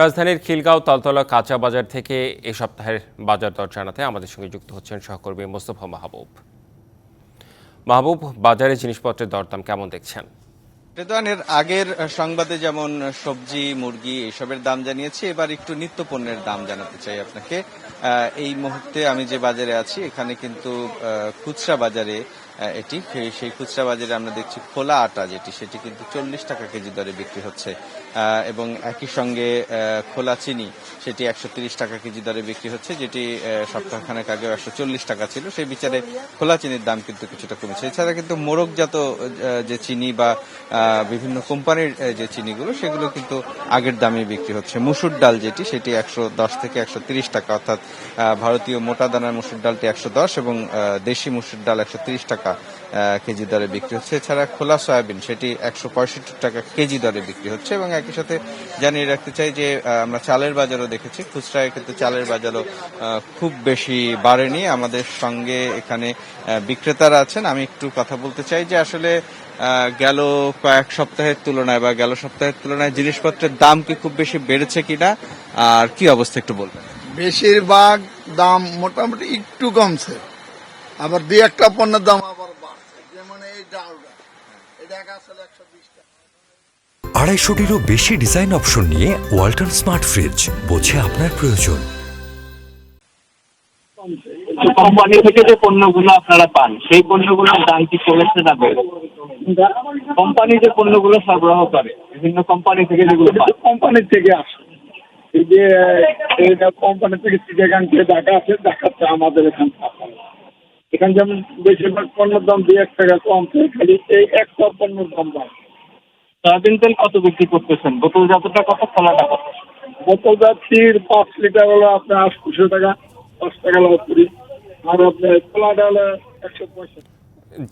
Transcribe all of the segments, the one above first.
রাজধানীর খিলগাঁও তালতলা কাঁচা বাজার থেকে এ সপ্তাহের বাজার দর জানাতে আমাদের সঙ্গে যুক্ত হচ্ছেন সহকর্মী মোস্তফা মাহবুব। মাহবুব, বাজারে জিনিসপত্রের দরদাম কেমন দেখছেন? রেদওয়ানের আগের সংবাদে যেমন সবজি, মুরগি এসবের দাম জানিয়েছি, এবার একটু নিত্য পণ্যের দাম জানাতে চাই আপনাকে। এই মুহূর্তে আমি যে বাজারে আছি, এখানে কিন্তু খুচরা বাজারে এটি, সেই- খুচরা বাজারে আমরা দেখছি খোলা আটা যেটি, সেটি কিন্তু চল্লিশ টাকা কেজি দরে বিক্রি হচ্ছে। এবং একই সঙ্গে খোলা চিনি, সেটি একশো তিরিশ টাকা কেজি দরে বিক্রি হচ্ছে, যেটি সপ্তাহখানেক আগে একশো চল্লিশ টাকা ছিল। সেই বিচারে খোলা চিনির দাম কিন্তু কিছুটা কমেছে। এছাড়া কিন্তু মোরগজাত যে চিনি বা বিভিন্ন কোম্পানির যে চিনিগুলো, সেগুলো কিন্তু আগের দামে বিক্রি হচ্ছে। মুসুর ডাল যেটি, সেটি একশো দশ থেকে একশো তিরিশ টাকা, অর্থাৎ ভারতীয় মোটা দানার মুসুর ডালটি একশো দশ এবং দেশি মুসুর ডাল একশো তিরিশ টাকা কেজি দরে বিক্রি হচ্ছে। এছাড়া খোলা সয়াবিন, সেটি একশো পঁয়ষট্টি টাকা কেজি দরে বিক্রি হচ্ছে এবং একই সাথে জানিয়ে রাখতে চাই যে আমরা চালের বাজারও দেখেছি। খুচরায় কিন্তু চালের বাজারও খুব বেশি বাড়েনি। আমাদের সঙ্গে এখানে বিক্রেতারা আছেন। আমি একটু কথা বলতে চাই যে, আসলে গেল কয়েক সপ্তাহের তুলনায় বা গেল সপ্তাহের তুলনায় জিনিসপত্রের দাম কি খুব বেশি বেড়েছে কিনা? আর কি অবস্থা একটু বলবেন। বেশিরভাগ দাম মোটামুটি একটু কমছে। আবার দুই একটা পণ্যের দাম আবার বাড়ছে। যেমন এই ডালটা এটা এক আসলে একশো বিশ আড়াইশোটিরও বেশি ডিজাইন অপশন নিয়ে ওয়ালটন স্মার্ট ফ্রিজ বোঝে আপনার প্রয়োজন। কোম্পানি থেকে যে পণ্যগুলো আপনারা পান সেই পণ্যগুলোর দাম কি কমেছে না বেড়েছে কোম্পানি যে পণ্যগুলো সরবরাহ করে বিভিন্ন কোম্পানি থেকে যেগুলো কোম্পানি থেকে আসে। এই যে এইটা কোম্পানি থেকে চিটাগাং থেকে ঢাকা আছে আমাদের এখান এখানে যেমন বেশিরভাগ পণ্যের দাম দুই এক টাকা কম খালি এই একটা পণ্যের দাম বাড়ে। সয়াবিন তেল কত বিক্রি করতেছেন? বোতল যতটা কত খোলাটা কত? বোতল যাচ্ছির পাঁচ লিটার হলো আপনার আটশোশো টাকা দশ টাকা লাভ করি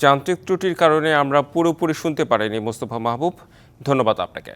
যান্ত্রিক ত্রুটির কারণে আমরা পুরোপুরি শুনতে পারিনি মোস্তফা মাহবুব। ধন্যবাদ আপনাকে।